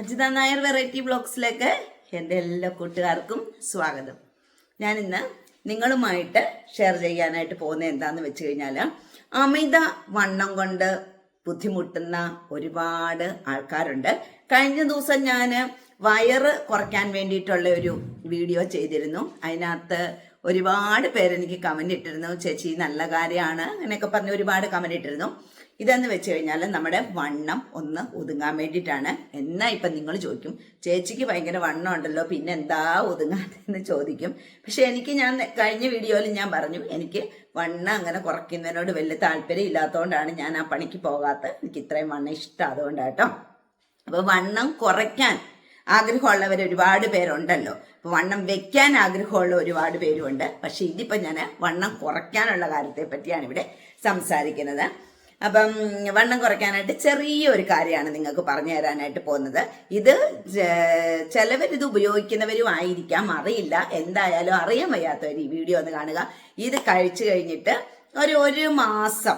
Ajitha Nair variety ബ്ലോഗ്സിലേക്ക് എന്റെ എല്ലാ കൂട്ടുകാർക്കും സ്വാഗതം. ഞാൻ ഇന്ന് നിങ്ങളുമായിട്ട് ഷെയർ ചെയ്യാനായിട്ട് പോകുന്ന എന്താന്ന് വെച്ച് കഴിഞ്ഞാൽ അമിത വണ്ണം കൊണ്ട് ബുദ്ധിമുട്ടുന്ന ഒരുപാട് ആൾക്കാരുണ്ട്. കഴിഞ്ഞ ദിവസം ഞാൻ വയറ് കുറയ്ക്കാൻ വേണ്ടിയിട്ടുള്ള ഒരു വീഡിയോ ചെയ്തിരുന്നു. അതിനകത്ത് ഒരുപാട് പേരെനിക്ക് കമന്റ് ഇട്ടിരുന്നു. ചേച്ചി നല്ല കാര്യമാണ് എന്നൊക്കെ പറഞ്ഞ് ഒരുപാട് കമന്റ് ഇട്ടിരുന്നു. ഇതെന്ന് വെച്ച് കഴിഞ്ഞാൽ നമ്മുടെ വണ്ണം ഒന്ന് ഒതുങ്ങാൻ വേണ്ടിയിട്ടാണ്. എന്നാ ഇപ്പം നിങ്ങൾ ചോദിക്കും? ചേച്ചിക്ക് ഭയങ്കര വണ്ണം ഉണ്ടല്ലോ പിന്നെ എന്താ ഒതുങ്ങാതെന്ന് ചോദിക്കും. പക്ഷെ എനിക്ക് ഞാൻ കഴിഞ്ഞ വീഡിയോയിൽ ഞാൻ പറഞ്ഞു എനിക്ക് വണ്ണം അങ്ങനെ കുറയ്ക്കുന്നതിനോട് വലിയ താല്പര്യം ഇല്ലാത്തതുകൊണ്ടാണ് ഞാൻ ആ പണിക്ക് പോകാത്തത്. എനിക്ക് ഇത്രയും വണ്ണം ഇഷ്ടം അതുകൊണ്ടാട്ടോ അപ്പോൾ വണ്ണം കുറയ്ക്കാൻ ആഗ്രഹമുള്ളവർ ഒരുപാട് പേരുണ്ടല്ലോ. അപ്പോൾ വണ്ണം വെക്കാൻ ആഗ്രഹമുള്ള ഒരുപാട് പേരുണ്ട്. പക്ഷെ ഇതിപ്പോൾ ഞാൻ വണ്ണം കുറയ്ക്കാനുള്ള കാര്യത്തെ പറ്റിയാണ് ഇവിടെ സംസാരിക്കുന്നത്. അപ്പം വണ്ണം കുറയ്ക്കാനായിട്ട് ചെറിയൊരു കാര്യമാണ് നിങ്ങൾക്ക് പറഞ്ഞു തരാനായിട്ട് പോകുന്നത്. ഇത് ചിലവരിത് ഉപയോഗിക്കുന്നവരും ആയിരിക്കാം. അറിയില്ല. എന്തായാലും അറിയാൻ വയ്യാത്തവർ ഈ വീഡിയോ ഒന്ന് കാണുക. ഇത് കഴിച്ചു കഴിഞ്ഞിട്ട് ഒരു ഒരു മാസം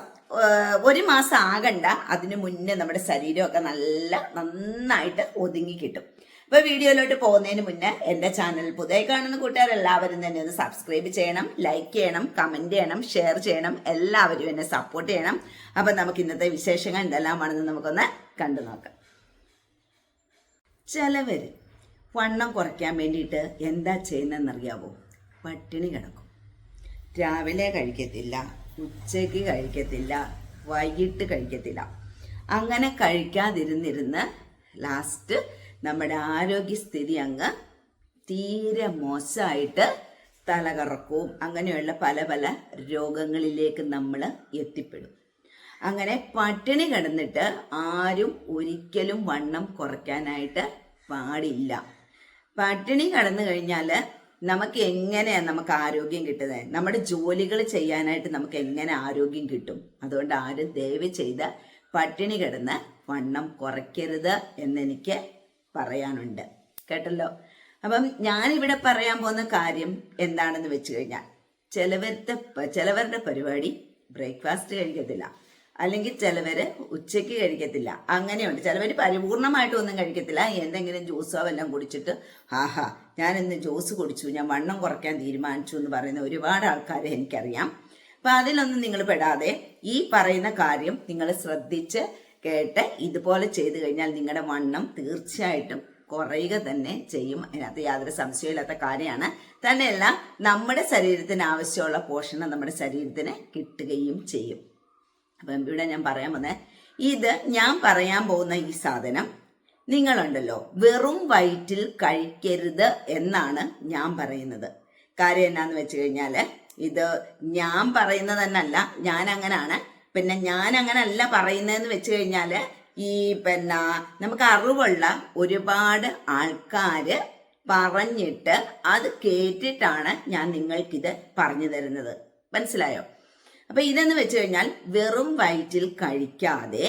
ഒരു മാസം ആകണ്ട. അതിനു മുന്നേ നമ്മുടെ ശരീരമൊക്കെ നല്ല നന്നായിട്ട് ഒതുങ്ങി കിട്ടും. അപ്പൊ വീഡിയോയിലോട്ട് പോകുന്നതിന് മുന്നേ എന്റെ ചാനൽ പുതിയ കാണുന്ന കൂട്ടുകാർ എല്ലാവരും തന്നെ ഒന്ന് സബ്സ്ക്രൈബ് ചെയ്യണം ലൈക്ക് ചെയ്യണം കമന്റ് ചെയ്യണം ഷെയർ ചെയ്യണം എല്ലാവരും എന്നെ സപ്പോർട്ട് ചെയ്യണം. അപ്പൊ നമുക്ക് ഇന്നത്തെ വിശേഷങ്ങൾ എന്തെല്ലാമാണെന്ന് നമുക്കൊന്ന് കണ്ടു നോക്കാം. ചിലവര് വണ്ണം കുറയ്ക്കാൻ വേണ്ടിയിട്ട് എന്താ ചെയ്യുന്നതെന്നറിയാവോ? പട്ടിണി കിടക്കും. രാവിലെ കഴിക്കത്തില്ല ഉച്ചയ്ക്ക് കഴിക്കത്തില്ല വൈകിട്ട് കഴിക്കത്തില്ല. അങ്ങനെ കഴിക്കാതിരുന്നിരുന്ന് ലാസ്റ്റ് നമ്മുടെ ആരോഗ്യസ്ഥിതി അങ്ങ് തീരെ മോശമായിട്ട് തലകറക്കവും അങ്ങനെയുള്ള പല പല രോഗങ്ങളിലേക്ക് നമ്മൾ എത്തിപ്പെടും. അങ്ങനെ പട്ടിണി കിടന്നിട്ട് ആരും ഒരിക്കലും വണ്ണം കുറയ്ക്കാനായിട്ട് പാടില്ല. പട്ടിണി കടന്നു കഴിഞ്ഞാൽ നമുക്ക് എങ്ങനെയാണ് നമുക്ക് ആരോഗ്യം കിട്ടുന്നത് നമ്മുടെ ജോലികൾ ചെയ്യാനായിട്ട് നമുക്ക് എങ്ങനെ ആരോഗ്യം കിട്ടും? അതുകൊണ്ട് ആരും ദയവ് ചെയ്ത് പട്ടിണി കിടന്ന് വണ്ണം കുറയ്ക്കരുത് എന്നെനിക്ക് പറയാനുണ്ട്. കേട്ടല്ലോ? അപ്പം ഞാനിവിടെ പറയാൻ പോകുന്ന കാര്യം എന്താണെന്ന് വെച്ച് കഴിഞ്ഞാൽ ചിലവരുടെ ചിലവരുടെ പരിപാടി ബ്രേക്ക്ഫാസ്റ്റ് കഴിക്കത്തില്ല. അല്ലെങ്കിൽ ചിലവർ ഉച്ചയ്ക്ക് കഴിക്കത്തില്ല. അങ്ങനെയുണ്ട്. ചിലവർ പരിപൂർണമായിട്ടും ഒന്നും കഴിക്കത്തില്ല. എന്തെങ്കിലും ജ്യൂസോ വല്ലതും കുടിച്ചിട്ട് ആഹാ ഞാൻ ഇന്ന് ജ്യൂസ് കുടിച്ചു. ഞാൻ വണ്ണം കുറയ്ക്കാൻ തീരുമാനിച്ചു എന്ന് പറയുന്ന ഒരുപാട് ആൾക്കാരെ എനിക്കറിയാം. അപ്പൊ അതിലൊന്നും നിങ്ങൾ പെടാതെ ഈ പറയുന്ന കാര്യം നിങ്ങൾ ശ്രദ്ധിച്ച് കേട്ട് ഇതുപോലെ ചെയ്തു കഴിഞ്ഞാൽ നിങ്ങളുടെ വണ്ണം തീർച്ചയായിട്ടും കുറയുക തന്നെ ചെയ്യും. അതിനകത്ത് യാതൊരു സംശയമില്ലാത്ത കാര്യമാണ്. തന്നെയല്ല നമ്മുടെ ശരീരത്തിന് ആവശ്യമുള്ള പോഷണം നമ്മുടെ ശരീരത്തിന് കിട്ടുകയും ചെയ്യും. അപ്പം ഇവിടെ ഞാൻ പറയാൻ വന്നേ ഇത് ഞാൻ പറയാൻ പോകുന്ന ഈ സാധനം നിങ്ങളുണ്ടല്ലോ വെറും വയറ്റിൽ കഴിക്കരുത് എന്നാണ് ഞാൻ പറയുന്നത്. കാര്യം എന്നാന്ന് വെച്ച് കഴിഞ്ഞാൽ ഇത് ഞാൻ പറയുന്നത് തന്നല്ല ഞാൻ അങ്ങനാണ് പിന്നെ ഞാൻ അങ്ങനല്ല പറയുന്നതെന്ന് വെച്ച് കഴിഞ്ഞാൽ ഈ പിന്നെ നമുക്ക് അറിവുള്ള ഒരുപാട് ആൾക്കാർ പറഞ്ഞിട്ട് അത് കേട്ടിട്ടാണ് ഞാൻ നിങ്ങൾക്കിത് പറഞ്ഞു തരുന്നത്. മനസ്സിലായോ? അപ്പൊ ഇതെന്ന് വെച്ച് കഴിഞ്ഞാൽ വെറും വയറ്റിൽ കഴിക്കാതെ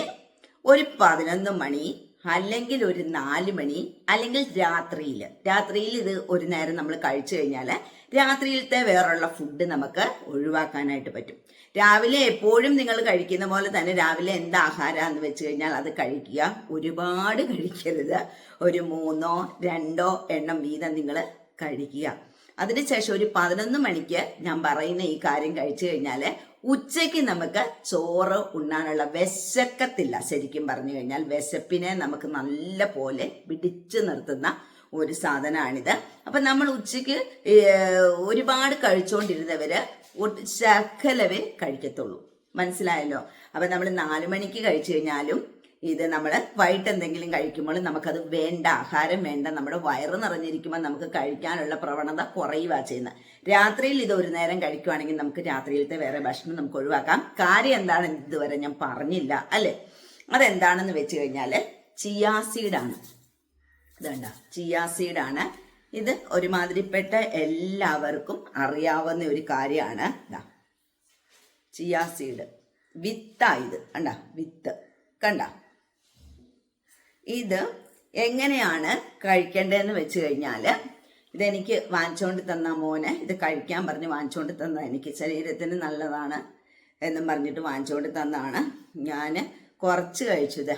ഒരു പതിനൊന്ന് മണി അല്ലെങ്കിൽ ഒരു നാല് മണി അല്ലെങ്കിൽ രാത്രിയിൽ രാത്രിയിൽ ഇത് ഒരു നേരം നമ്മൾ കഴിച്ചു കഴിഞ്ഞാൽ രാത്രിയിലത്തെ വേറുള്ള ഫുഡ് നമുക്ക് ഒഴിവാക്കാനായിട്ട് പറ്റും. രാവിലെ എപ്പോഴും നിങ്ങൾ കഴിക്കുന്ന പോലെ തന്നെ രാവിലെ എന്ത് ആഹാരമാണെന്ന് വെച്ച് കഴിഞ്ഞാൽ അത് കഴിക്കുക. ഒരുപാട് കഴിക്കരുത്. ഒരു മൂന്നോ രണ്ടോ എണ്ണം വീതം നിങ്ങൾ കഴിക്കുക. അതിനുശേഷം ഒരു പതിനൊന്ന് മണിക്ക് ഞാൻ പറയുന്ന ഈ കാര്യം കഴിച്ചു കഴിഞ്ഞാൽ ഉച്ചയ്ക്ക് നമുക്ക് ചോറ് ഉണ്ണാനുള്ള വിശക്കത്തില്ല. ശരിക്കും പറഞ്ഞു കഴിഞ്ഞാൽ വിശപ്പിനെ നമുക്ക് നല്ല പോലെ പിടിച്ചു നിർത്തുന്ന ഒരു സാധനമാണിത് അപ്പം നമ്മൾ ഉച്ചയ്ക്ക് ഒരുപാട് കഴിച്ചുകൊണ്ടിരുന്നവര് ഒട്ട് ശകലവേ കഴിക്കത്തുള്ളൂ. മനസ്സിലായല്ലോ? അപ്പം നമ്മൾ നാലു മണിക്ക് കഴിച്ചു കഴിഞ്ഞാലും ഇത് നമ്മൾ വൈകിട്ട് എന്തെങ്കിലും കഴിക്കുമ്പോൾ നമുക്കത് വേണ്ട ആഹാരം വേണ്ട നമ്മുടെ വയറ് നിറഞ്ഞിരിക്കുമ്പോൾ നമുക്ക് കഴിക്കാനുള്ള പ്രവണത കുറയുക ചെയ്യുന്നത്. രാത്രിയിൽ ഇത് ഒരു നേരം കഴിക്കുവാണെങ്കിൽ നമുക്ക് രാത്രിയിലത്തെ വേറെ ഭക്ഷണം നമുക്ക് ഒഴിവാക്കാം. കാര്യം എന്താണ് ഇതുവരെ ഞാൻ പറഞ്ഞില്ല അല്ലേ? അതെന്താണെന്ന് വെച്ച് കഴിഞ്ഞാൽ ചിയാസീഡാണ് ഇതുണ്ട. ചിയാസീഡാണ് ഇത് ഒരുമാതിരിപ്പെട്ട എല്ലാവർക്കും അറിയാവുന്ന ഒരു കാര്യമാണ്. ഇതാ ചിയാസീഡ് വിത്താ ഇത്. കണ്ട? വിത്ത്. കണ്ട? ഇത് എങ്ങനെയാണ് കഴിക്കേണ്ടതെന്ന് വെച്ച് കഴിഞ്ഞാൽ ഇതെനിക്ക് വാങ്ങിച്ചുകൊണ്ട് തന്ന മോനെ. ഇത് കഴിക്കാൻ പറഞ്ഞ് വാങ്ങിച്ചുകൊണ്ട് തന്ന. എനിക്ക് ശരീരത്തിന് നല്ലതാണ് എന്നും പറഞ്ഞിട്ട് വാങ്ങിച്ചുകൊണ്ട് തന്നാണ്. ഞാൻ കുറച്ച് കഴിച്ചത്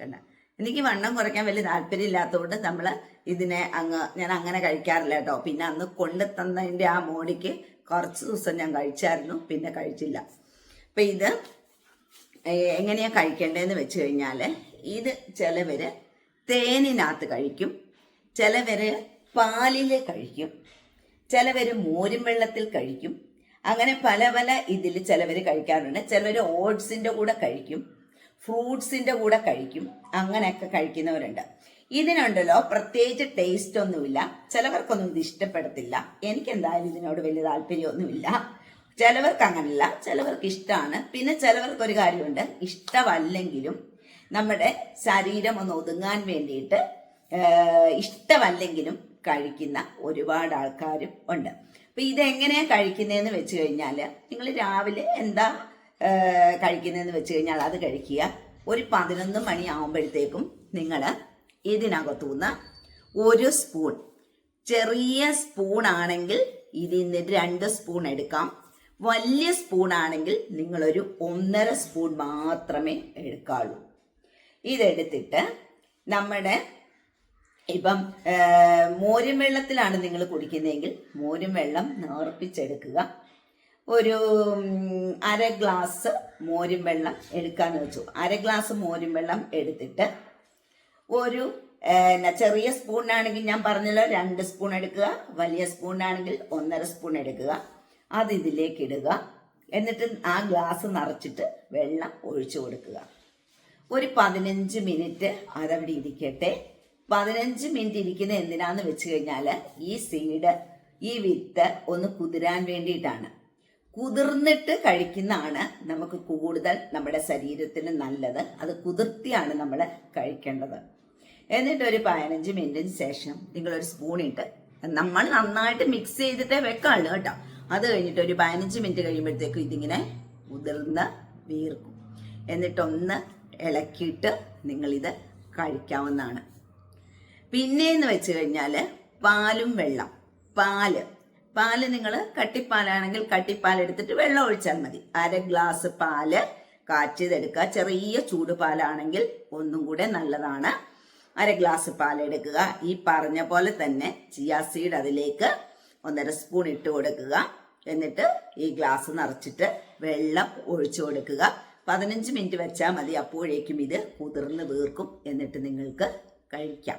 കണ്ട? എനിക്ക് വണ്ണം കുറയ്ക്കാൻ വലിയ താല്പര്യം ഇല്ലാത്തതുകൊണ്ട് നമ്മൾ ഇതിനെ അങ്ങ് ഞാൻ അങ്ങനെ കഴിക്കാറില്ല കേട്ടോ. പിന്നെ അന്ന് കൊണ്ടു തന്നതിന്റെ ആ മോടിക്ക് കുറച്ച് ദിവസം ഞാൻ കഴിച്ചായിരുന്നു പിന്നെ കഴിച്ചില്ല. അപ്പം ഇത് എങ്ങനെയാണ് എങ്ങനെയാ കഴിക്കേണ്ടതെന്ന് വെച്ച് കഴിഞ്ഞാൽ ഇത് ചിലവർ തേനിനകത്ത് കഴിക്കും ചിലവർ പാലിൽ കഴിക്കും ചിലവർ മോരും വെള്ളത്തിൽ കഴിക്കും. അങ്ങനെ പല പല ഇതിൽ ചിലവർ കഴിക്കാറുണ്ട്. ചിലവർ ഓട്സിന്റെ കൂടെ കഴിക്കും. ഫ്രൂട്ട്സിന്റെ കൂടെ കഴിക്കും. അങ്ങനെയൊക്കെ കഴിക്കുന്നവരുണ്ട്. ഇതിനുണ്ടല്ലോ പ്രത്യേകിച്ച് ടേസ്റ്റ് ഒന്നുമില്ല. ചിലവർക്കൊന്നും ഇത് ഇഷ്ടപ്പെടത്തില്ല. എനിക്ക് എന്തായാലും ഇതിനോട് വലിയ താല്പര്യമൊന്നുമില്ല. ചിലവർക്ക് അങ്ങനല്ല. ചിലവർക്ക് ഇഷ്ടമാണ്. പിന്നെ ചിലവർക്ക് ഒരു കാര്യമുണ്ട്. ഇഷ്ടമല്ലെങ്കിലും നമ്മുടെ ശരീരം ഒന്ന് ഒതുങ്ങാൻ വേണ്ടിയിട്ട് ഇഷ്ടമല്ലെങ്കിലും കഴിക്കുന്ന ഒരുപാട് ആൾക്കാരും ഉണ്ട്. അപ്പൊ ഇതെങ്ങനെയാ കഴിക്കുന്നതെന്ന് വെച്ച് കഴിഞ്ഞാൽ നിങ്ങൾ രാവിലെ എന്താ കഴിക്കുന്നതെന്ന് വെച്ച് കഴിഞ്ഞാൽ അത് കഴിക്കുക. ഒരു പതിനൊന്ന് മണി ആകുമ്പോഴത്തേക്കും നിങ്ങൾ ഇതിനകത്തുനിന്ന് ഒരു സ്പൂൺ ചെറിയ സ്പൂൺ ആണെങ്കിൽ ഇതിൽ നിന്ന് രണ്ട് സ്പൂൺ എടുക്കാം. വലിയ സ്പൂൺ ആണെങ്കിൽ നിങ്ങളൊരു ഒന്നര സ്പൂൺ മാത്രമേ എടുക്കാവൂ ഇതെടുത്തിട്ട് നമ്മുടെ ഇപ്പം മോരും വെള്ളത്തിലാണ് നിങ്ങൾ കുടിക്കുന്നതെങ്കിൽ മോരും വെള്ളം നേർപ്പിച്ചെടുക്കുക. ഒരു അര ഗ്ലാസ് മോരും വെള്ളം എടുക്കാന്ന് വെച്ചു. അര ഗ്ലാസ് മോരും വെള്ളം എടുത്തിട്ട് ഒരു ചെറിയ സ്പൂണിനാണെങ്കിൽ ഞാൻ പറഞ്ഞല്ലോ രണ്ട് സ്പൂൺ എടുക്കുക വലിയ സ്പൂണിനാണെങ്കിൽ ഒന്നര സ്പൂൺ എടുക്കുക. അത് ഇതിലേക്ക് ഇടുക. എന്നിട്ട് ആ ഗ്ലാസ് നിറച്ചിട്ട് വെള്ളം ഒഴിച്ചു കൊടുക്കുക. ഒരു പതിനഞ്ച് മിനിറ്റ് അതവിടെ ഇരിക്കട്ടെ. പതിനഞ്ച് മിനിറ്റ് ഇരിക്കുന്ന എന്തിനാന്ന് വെച്ച് കഴിഞ്ഞാൽ ഈ സീഡ് ഈ വിത്ത് ഒന്ന് കുതിരാൻ വേണ്ടിയിട്ടാണ്. കുതിർന്നിട്ട് കഴിക്കുന്നതാണ് നമുക്ക് കൂടുതൽ നമ്മുടെ ശരീരത്തിന് നല്ലത്. അത് കുതിർത്തിയാണ് നമ്മൾ കഴിക്കേണ്ടത്. എന്നിട്ട് ഒരു പതിനഞ്ച് മിനിറ്റിന് ശേഷം നിങ്ങളൊരു സ്പൂണിട്ട് നമ്മൾ നന്നായിട്ട് മിക്സ് ചെയ്തിട്ടേ വെക്കാള്ളൂ കേട്ടോ. അത് കഴിഞ്ഞിട്ട് ഒരു പതിനഞ്ച് മിനിറ്റ് കഴിയുമ്പോഴത്തേക്കും ഇതിങ്ങനെ ഉതിർന്ന് വീർക്കും. എന്നിട്ടൊന്ന് ഇളക്കിയിട്ട് നിങ്ങളിത് കഴിക്കാവുന്നതാണ്. പിന്നെയെന്ന് വെച്ച് കഴിഞ്ഞാൽ പാലും വെള്ളം. പാൽ പാൽ നിങ്ങൾ കട്ടിപ്പാലാണെങ്കിൽ കട്ടിപ്പാൽ എടുത്തിട്ട് വെള്ളം ഒഴിച്ചാൽ മതി. അര ഗ്ലാസ് പാൽ കാച്ചിയതെടുക്കുക ചെറിയ ചൂട് പാലാണെങ്കിൽ ഒന്നും കൂടെ നല്ലതാണ്. അര ഗ്ലാസ് പാൽ എടുക്കുക ഈ പറഞ്ഞ പോലെ തന്നെ ചിയാ സീഡ് അതിലേക്ക് ഒന്നര സ്പൂൺ ഇട്ട് കൊടുക്കുക. എന്നിട്ട് ഈ ഗ്ലാസ് നിറച്ചിട്ട് വെള്ളം ഒഴിച്ചു കൊടുക്കുക. പതിനഞ്ച് മിനിറ്റ് വെച്ചാൽ മതി. അപ്പോഴേക്കും ഇത് കുതിർന്ന് വീർക്കും. എന്നിട്ട് നിങ്ങൾക്ക് കഴിക്കാം.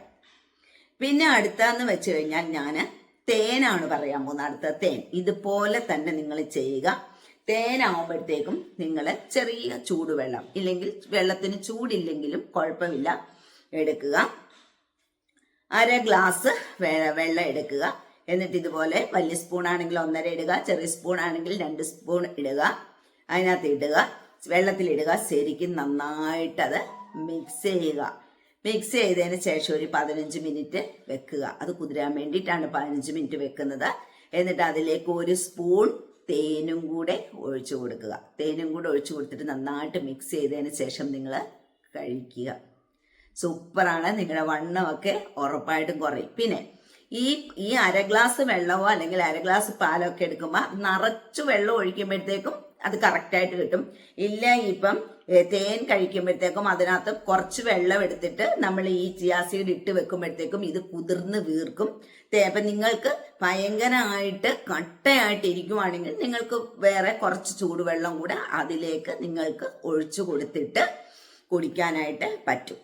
പിന്നെ അടുത്താന്ന് വെച്ച് കഴിഞ്ഞാൽ ഞാൻ തേനാണ് പറയാൻ പോകുന്നത്. അടുത്ത തേൻ. ഇതുപോലെ തന്നെ നിങ്ങൾ ചെയ്യുക. തേനാവുമ്പോഴത്തേക്കും നിങ്ങൾ ചെറിയ ചൂടുവെള്ളം ഇല്ലെങ്കിൽ വെള്ളത്തിന് ചൂടില്ലെങ്കിലും കുഴപ്പമില്ല എടുക്കുക. അര ഗ്ലാസ് വെള്ളം എടുക്കുക. എന്നിട്ട് ഇതുപോലെ വലിയ സ്പൂൺ ആണെങ്കിൽ ഒന്നര ഇടുക ചെറിയ സ്പൂൺ ആണെങ്കിൽ രണ്ട് സ്പൂൺ ഇടുക. അതിനകത്ത് ഇടുക. വെള്ളത്തിലിടുക. ശരിക്കും നന്നായിട്ട് അത് മിക്സ് ചെയ്യുക. മിക്സ് ചെയ്തതിന് ശേഷം ഒരു പതിനഞ്ച് മിനിറ്റ് വെക്കുക. അത് കുതിരാൻ വേണ്ടിയിട്ടാണ് പതിനഞ്ച് മിനിറ്റ് വെക്കുന്നത്. എന്നിട്ട് അതിലേക്ക് ഒരു സ്പൂൺ തേനും കൂടെ ഒഴിച്ചു കൊടുക്കുക. തേനും കൂടെ ഒഴിച്ചു കൊടുത്തിട്ട് നന്നായിട്ട് മിക്സ് ചെയ്തതിന് ശേഷം നിങ്ങൾ കഴിക്കുക. സൂപ്പറാണ്. നിങ്ങളുടെ വണ്ണമൊക്കെ ഉറപ്പായിട്ടും കുറയും. പിന്നെ ഈ ഈ അര ഗ്ലാസ് വെള്ളമോ അല്ലെങ്കിൽ അര ഗ്ലാസ് പാലോ ഒക്കെ എടുക്കുമ്പോൾ നിറച്ചു വെള്ളം ഒഴിക്കുമ്പോഴത്തേക്കും അത് കറക്റ്റായിട്ട് കിട്ടും. ഇല്ല ഇപ്പം തേൻ കഴിക്കുമ്പോഴത്തേക്കും അതിനകത്ത് കുറച്ച് വെള്ളം എടുത്തിട്ട് നമ്മൾ ഈ ചിയാസീഡ് ഇട്ട് വെക്കുമ്പോഴത്തേക്കും ഇത് കുതിർന്ന് വീർക്കും. അപ്പൊ നിങ്ങൾക്ക് ഭയങ്കരമായിട്ട് കട്ടയായിട്ട് ഇരിക്കുവാണെങ്കിൽ നിങ്ങൾക്ക് വേറെ കുറച്ച് ചൂടുവെള്ളം കൂടെ അതിലേക്ക് നിങ്ങൾക്ക് ഒഴിച്ചു കൊടുത്തിട്ട് കുടിക്കാനായിട്ട് പറ്റും.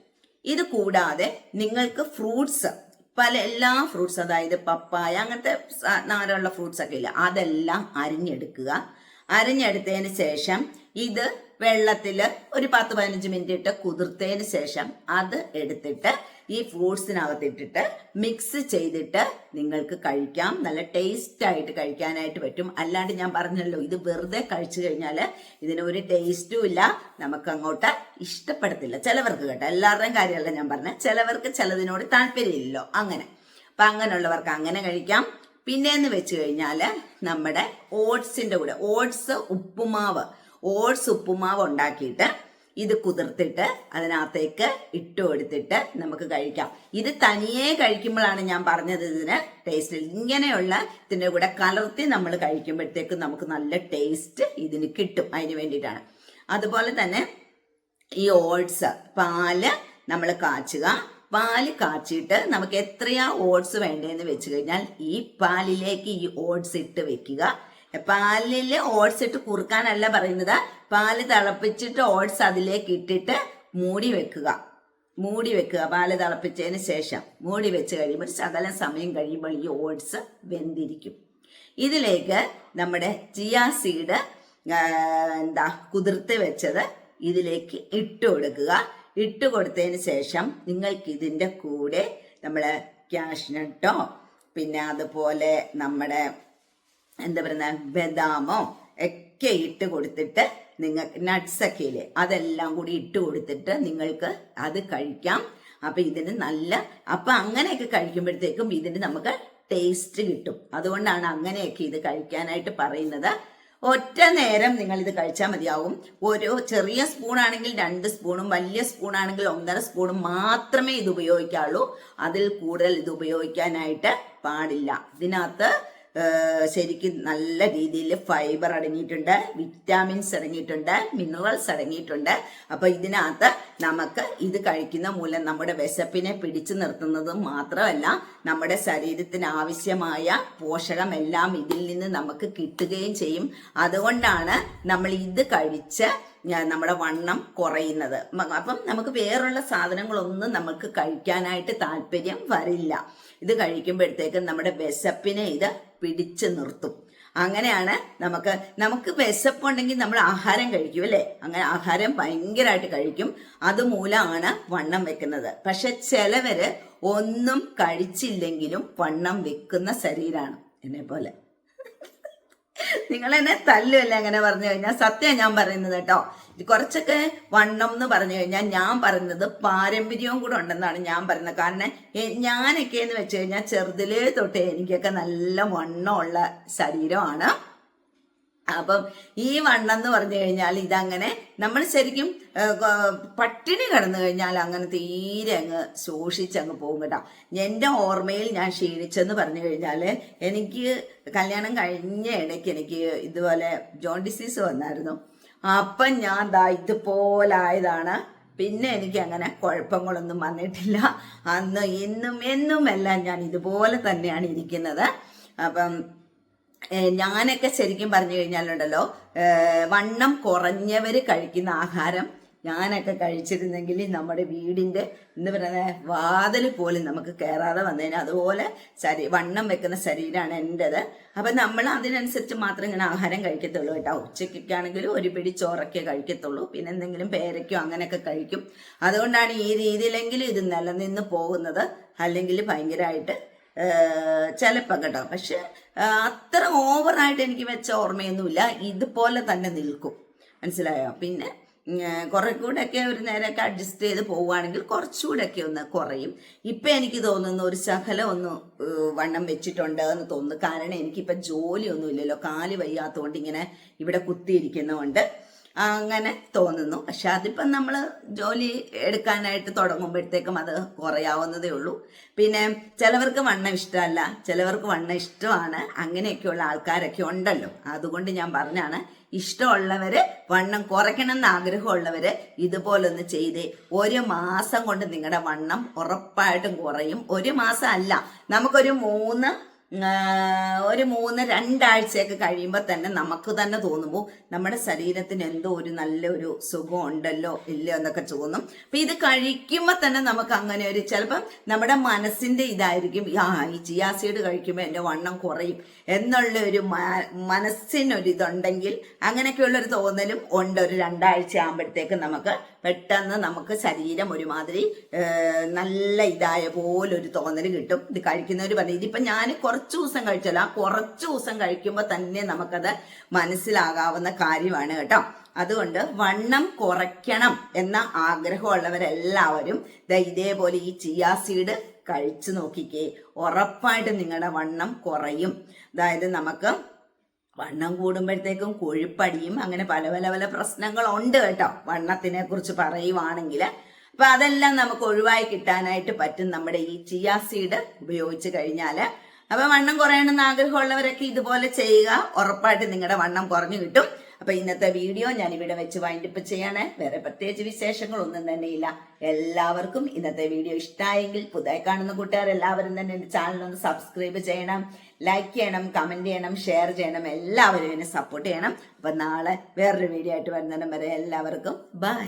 ഇത് കൂടാതെ നിങ്ങൾക്ക് ഫ്രൂട്ട്സ് പല എല്ലാ ഫ്രൂട്ട്സ് അതായത് പപ്പായ അങ്ങനത്തെ നാരുള്ള ഫ്രൂട്ട്സ് ഒക്കെ ഇല്ല. അതെല്ലാം അരിഞ്ഞെടുക്കുക. അരിഞ്ഞെടുത്തതിന് ശേഷം ഇത് വെള്ളത്തിൽ ഒരു പത്ത് പതിനഞ്ച് മിനിറ്റ് ഇട്ട് കുതിർത്തതിന് ശേഷം അത് എടുത്തിട്ട് ഈ ഫ്രൂട്ട്സിനകത്ത് ഇട്ടിട്ട് മിക്സ് ചെയ്തിട്ട് നിങ്ങൾക്ക് കഴിക്കാം. നല്ല ടേസ്റ്റ് ആയിട്ട് കഴിക്കാനായിട്ട് പറ്റും. അല്ലാണ്ട് ഞാൻ പറഞ്ഞല്ലോ ഇത് വെറുതെ കഴിച്ചു കഴിഞ്ഞാൽ ഇതിന് ഒരു ടേസ്റ്റും ഇല്ല. നമുക്ക് അങ്ങോട്ട് ഇഷ്ടപ്പെടത്തില്ല. ചിലവർക്ക് കേട്ടോ എല്ലാവരുടെയും കാര്യമല്ല ഞാൻ പറഞ്ഞത്. ചിലവർക്ക് ചിലതിനോട് താല്പര്യമില്ലല്ലോ. അങ്ങനെ. അപ്പം അങ്ങനെയുള്ളവർക്ക് അങ്ങനെ കഴിക്കാം. പിന്നെന്ന് വെച്ച് കഴിഞ്ഞാൽ നമ്മുടെ ഓട്സിന്റെ കൂടെ ഓട്സ് ഉപ്പുമാവ് ഓട്സ് ഉപ്പുമാവ് ഉണ്ടാക്കിയിട്ട് ഇത് കുതിർത്തിട്ട് അതിനകത്തേക്ക് ഇട്ട് കൊടുത്തിട്ട് നമുക്ക് കഴിക്കാം. ഇത് തനിയെ കഴിക്കുമ്പോഴാണ് ഞാൻ പറഞ്ഞത് ഇതിന് ടേസ്റ്റ് ഇങ്ങനെയുള്ള ഇതിന്റെ കൂടെ കലർത്തി നമ്മൾ കഴിക്കുമ്പോഴത്തേക്ക് നമുക്ക് നല്ല ടേസ്റ്റ് ഇതിന് കിട്ടും അതിന് വേണ്ടിയിട്ടാണ്. അതുപോലെ തന്നെ ഈ ഓട്സ് പാൽ നമ്മൾ കാച്ചുക. പാൽ കാച്ചിട്ട് നമുക്ക് എത്രയാ ഓട്സ് വേണ്ടതെന്ന് വെച്ച് കഴിഞ്ഞാൽ ഈ പാലിലേക്ക് ഈ ഓട്സ് ഇട്ട് വെക്കുക. പാലിൽ ഓട്സ് ഇട്ട് കുറുക്കാനല്ല പറയുന്നത്. പാൽ തിളപ്പിച്ചിട്ട് ഓട്സ് അതിലേക്ക് ഇട്ടിട്ട് മൂടി വെക്കുക. മൂടി വെക്കുക. പാൽ തിളപ്പിച്ചതിന് ശേഷം മൂടി വെച്ച് കഴിയുമ്പോൾ ശകലം സമയം കഴിയുമ്പോൾ ഈ ഓട്സ് വെന്തിരിക്കും. ഇതിലേക്ക് നമ്മുടെ ചിയാ സീഡ് എന്താ കുതിർത്ത് വെച്ചത് ഇതിലേക്ക് ഇട്ട് കൊടുക്കുക. ഇട്ട് കൊടുത്തതിന് ശേഷം നിങ്ങൾക്ക് ഇതിന്റെ കൂടെ നമ്മൾ ക്യാഷ്നട്ടോ പിന്നെ അതുപോലെ നമ്മുടെ എന്താ പറയുന്ന ബദാമോ ഒക്കെ ഇട്ട് കൊടുത്തിട്ട് നിങ്ങൾക്ക് നട്ട്സൊക്കെ ഇല്ലേ അതെല്ലാം കൂടി ഇട്ട് കൊടുത്തിട്ട് നിങ്ങൾക്ക് അത് കഴിക്കാം. അപ്പം ഇതിന് നല്ല അപ്പം അങ്ങനെയൊക്കെ കഴിക്കുമ്പോഴത്തേക്കും ഇതിന് നമുക്ക് ടേസ്റ്റ് കിട്ടും. അതുകൊണ്ടാണ് അങ്ങനെയൊക്കെ ഇത് കഴിക്കാനായിട്ട് പറയുന്നത്. ഒറ്റ നേരം നിങ്ങൾ ഇത് കഴിച്ചാൽ മതിയാവും. ഒരു ചെറിയ സ്പൂൺ ആണെങ്കിൽ രണ്ട് സ്പൂണും വലിയ സ്പൂൺ ആണെങ്കിൽ ഒന്നര സ്പൂണും മാത്രമേ ഇത് ഉപയോഗിക്കാവുള്ളൂ. അതിൽ കൂടുതൽ ഇത് ഉപയോഗിക്കാനായിട്ട് പാടില്ല. ഇതിനകത്ത് ശരിക്കും നല്ല രീതിയിൽ ഫൈബർ അടങ്ങിയിട്ടുണ്ട് വിറ്റാമിൻസ് അടങ്ങിയിട്ടുണ്ട് മിനറൽസ് അടങ്ങിയിട്ടുണ്ട്. അപ്പൊ ഇതിനകത്ത് നമുക്ക് ഇത് കഴിക്കുന്ന മൂലം നമ്മുടെ വിശപ്പിനെ പിടിച്ചു നിർത്തുന്നത് മാത്രമല്ല നമ്മുടെ ശരീരത്തിന് ആവശ്യമായ പോഷകമെല്ലാം ഇതിൽ നിന്ന് നമുക്ക് കിട്ടുകയും ചെയ്യും. അതുകൊണ്ടാണ് നമ്മൾ ഇത് കഴിച്ച് നമ്മുടെ വണ്ണം കുറയുന്നത്. അപ്പം നമുക്ക് വേറുള്ള സാധനങ്ങളൊന്നും നമുക്ക് കഴിക്കാനായിട്ട് താല്പര്യം വരില്ല. ഇത് കഴിക്കുമ്പോഴത്തേക്കും നമ്മുടെ വിശപ്പിനെ ഇത് പിടിച്ചു നിർത്തും. അങ്ങനെയാണ് നമുക്ക് നമുക്ക് വിശപ്പുണ്ടെങ്കിൽ നമ്മൾ ആഹാരം കഴിക്കും അല്ലേ? അങ്ങനെ ആഹാരം ഭയങ്കരമായിട്ട് കഴിക്കും. അതുമൂലമാണ് വണ്ണം വെക്കുന്നത്. പക്ഷെ ചിലവര് ഒന്നും കഴിച്ചില്ലെങ്കിലും വണ്ണം വെക്കുന്ന ശരീരമാണ് എന്നെ പോലെ നിങ്ങൾ എന്നെ തല്ലുമല്ല അങ്ങനെ പറഞ്ഞു കഴിഞ്ഞാൽ സത്യം ഞാൻ പറയുന്നത് കേട്ടോ. കുറച്ചൊക്കെ വണ്ണം എന്ന് പറഞ്ഞു കഴിഞ്ഞാൽ ഞാൻ പറയുന്നത് പാരമ്പര്യവും കൂടെ ഉണ്ടെന്നാണ് ഞാൻ പറയുന്നത്. കാരണം ഞാനൊക്കെ എന്ന് വെച്ച് കഴിഞ്ഞാൽ ചെറുതിലേ തൊട്ടേ എനിക്കൊക്കെ നല്ല വണ്ണമുള്ള ശരീരമാണ്. അപ്പം ഈ വണ്ണം എന്ന് പറഞ്ഞു കഴിഞ്ഞാൽ ഇതങ്ങനെ നമ്മൾ ശരിക്കും പട്ടിണി കിടന്നു കഴിഞ്ഞാൽ അങ്ങനെ തീരെ അങ്ങ് ശോഷിച്ചങ്ങ് പോകും കേട്ടോ. എന്റെ ഓർമ്മയിൽ ഞാൻ ക്ഷീണിച്ചെന്ന് പറഞ്ഞു കഴിഞ്ഞാൽ എനിക്ക് കല്യാണം കഴിഞ്ഞ ഇടയ്ക്ക് എനിക്ക് ഇതുപോലെ ജോൺ ഡിസീസ് വന്നായിരുന്നു. അപ്പം ഞാൻ ദാ ഇതുപോലായതാണ്. പിന്നെ എനിക്ക് അങ്ങനെ കുഴപ്പങ്ങളൊന്നും വന്നിട്ടില്ല. അന്ന് ഇന്നും എന്നും എല്ലാം ഞാൻ ഇതുപോലെ തന്നെയാണ് ഇരിക്കുന്നത്. അപ്പം ഞാനൊക്കെ ശരിക്കും പറഞ്ഞു കഴിഞ്ഞാലുണ്ടല്ലോ വണ്ണം കുറഞ്ഞവര് കഴിക്കുന്ന ആഹാരം ഞാനൊക്കെ കഴിച്ചിരുന്നെങ്കിൽ നമ്മുടെ വീടിന്റെ എന്ന് പറയുന്നത് വാതിൽ പോലും നമുക്ക് കയറാതെ വന്നതിന് അതുപോലെ ശരീ വണ്ണം വെക്കുന്ന ശരീരമാണ് എന്റെത്. അപ്പം നമ്മൾ അതിനനുസരിച്ച് മാത്രം ഇങ്ങനെ ആഹാരം കഴിക്കത്തുള്ളൂ കേട്ടോ. ഉച്ചയ്ക്കൊക്കെ ആണെങ്കിലും ഒരു പിടി ചോറൊക്കെ കഴിക്കത്തുള്ളൂ. പിന്നെ എന്തെങ്കിലും പേരയ്ക്കോ അങ്ങനെയൊക്കെ കഴിക്കും. അതുകൊണ്ടാണ് ഈ രീതിയിലെങ്കിലും ഇത് നിലനിന്ന് പോകുന്നത്. അല്ലെങ്കിൽ ഭയങ്കരമായിട്ട് ചിലപ്പോൾ കേട്ടോ. പക്ഷെ അത്ര ഓവറായിട്ട് എനിക്ക് വെച്ച ഓർമ്മയൊന്നുമില്ല. ഇതുപോലെ തന്നെ നിൽക്കും. മനസ്സിലായോ? പിന്നെ കുറെ കൂടെ ഒക്കെ ഒരു നേരമൊക്കെ അഡ്ജസ്റ്റ് ചെയ്ത് പോവുകയാണെങ്കിൽ കുറച്ചുകൂടെ ഒക്കെ ഒന്ന് കുറയും. ഇപ്പം എനിക്ക് തോന്നുന്നു ഒരു ശകലം ഒന്ന് വണ്ണം വെച്ചിട്ടുണ്ട് എന്ന് തോന്നുന്നു. കാരണം എനിക്കിപ്പം ജോലിയൊന്നും ഇല്ലല്ലോ കാൽ വയ്യാത്തതുകൊണ്ട് ഇങ്ങനെ ഇവിടെ കുത്തിയിരിക്കുന്നതുകൊണ്ട്. അങ്ങനെ തോന്നുന്നു. പക്ഷെ അതിപ്പം നമ്മൾ ജോലി എടുക്കാനായിട്ട് തുടങ്ങുമ്പോഴത്തേക്കും അത് കുറയാവുന്നതേ ഉള്ളൂ. പിന്നെ ചിലവർക്ക് വണ്ണം ഇഷ്ടമല്ല ചിലവർക്ക് വണ്ണം ഇഷ്ടമാണ്. അങ്ങനെയൊക്കെയുള്ള ആൾക്കാരൊക്കെ ഉണ്ടല്ലോ. അതുകൊണ്ട് ഞാൻ പറഞ്ഞാണ് ഇഷ്ടമുള്ളവർ വണ്ണം കുറയ്ക്കണം എന്ന് ആഗ്രഹമുള്ളവർ ഇതുപോലൊന്ന് ചെയ്തേ. ഒരു മാസം കൊണ്ട് നിങ്ങളുടെ വണ്ണം ഉറപ്പായിട്ടും കുറയും. ഒരു മാസം അല്ല നമുക്കൊരു മൂന്ന് ഒരു മൂന്ന് രണ്ടാഴ്ചയൊക്കെ കഴിയുമ്പോൾ തന്നെ നമുക്ക് തന്നെ തോന്നുമ്പോൾ നമ്മുടെ ശരീരത്തിന് എന്തോ ഒരു നല്ലൊരു സുഖം ഉണ്ടല്ലോ ഇല്ലയോ എന്നൊക്കെ തോന്നും. അപ്പം ഇത് കഴിക്കുമ്പോൾ തന്നെ നമുക്ക് അങ്ങനെ ഒരു ചിലപ്പം നമ്മുടെ മനസ്സിന്റെ ഇതായിരിക്കും ആ ഈ ചിയാ സീഡ് കഴിക്കുമ്പോൾ എന്റെ വണ്ണം കുറയും എന്നുള്ള ഒരു മനസ്സിനൊരിതുണ്ടെങ്കിൽ അങ്ങനെയൊക്കെയുള്ളൊരു തോന്നലും ഉണ്ട്. ഒരു രണ്ടാഴ്ച ആകുമ്പോഴത്തേക്ക് നമുക്ക് പെട്ടെന്ന് നമുക്ക് ശരീരം ഒരുമാതിരി നല്ല ഇതായ പോലൊരു തോന്നൽ കിട്ടും. ഇത് കഴിക്കുന്നവർ പറഞ്ഞു ഇതിപ്പോ ഞാൻ കുറച്ച് ദിവസം കഴിച്ചാൽ ആ കുറച്ച് ദിവസം കഴിക്കുമ്പോൾ തന്നെ നമുക്കത് മനസ്സിലാകാവുന്ന കാര്യമാണ് കേട്ടോ. അതുകൊണ്ട് വണ്ണം കുറയ്ക്കണം എന്ന ആഗ്രഹമുള്ളവരെല്ലാവരും ഇതേപോലെ ഈ ചിയാ സീഡ് കഴിച്ചു നോക്കിക്കേ. ഉറപ്പായിട്ട് നിങ്ങളുടെ വണ്ണം കുറയും. അതായത് നമുക്ക് വണ്ണം കൂടുമ്പോഴത്തേക്കും കൊഴുപ്പടിയും അങ്ങനെ പല പല പല പ്രശ്നങ്ങളുണ്ട് കേട്ടോ. വണ്ണത്തിനെ കുറിച്ച് പറയുവാണെങ്കിൽ. അപ്പൊ അതെല്ലാം നമുക്ക് ഒഴിവായി കിട്ടാനായിട്ട് പറ്റും നമ്മുടെ ഈ ചിയാ സീഡ് ഉപയോഗിച്ച് കഴിഞ്ഞാൽ അപ്പൊ വണ്ണം കുറയണമെന്ന് ആഗ്രഹമുള്ളവരൊക്കെ ഇതുപോലെ ചെയ്യുക. ഉറപ്പായിട്ട് നിങ്ങളുടെ വണ്ണം കുറഞ്ഞു കിട്ടും. അപ്പൊ ഇന്നത്തെ വീഡിയോ ഞാൻ ഇവിടെ വെച്ച് വൈൻഡപ്പ് ചെയ്യാണ്. വേറെ പ്രത്യേകിച്ച് വിശേഷങ്ങളൊന്നും ഇല്ല. എല്ലാവർക്കും ഇന്നത്തെ വീഡിയോ ഇഷ്ടമായെങ്കിൽ പുതിയ കാണുന്ന കൂട്ടുകാർ എല്ലാവരും തന്നെ എന്റെ ചാനൽ ഒന്ന് സബ്സ്ക്രൈബ് ചെയ്യണം. ലൈക്ക് ചെയ്യണം കമന്റ് ചെയ്യണം ഷെയർ ചെയ്യണം. എല്ലാവരും എന്നെ സപ്പോർട്ട് ചെയ്യണം. അപ്പൊ നാളെ വേറൊരു വീഡിയോ ആയിട്ട് വരുന്നതിനും വരെ എല്ലാവർക്കും ബൈ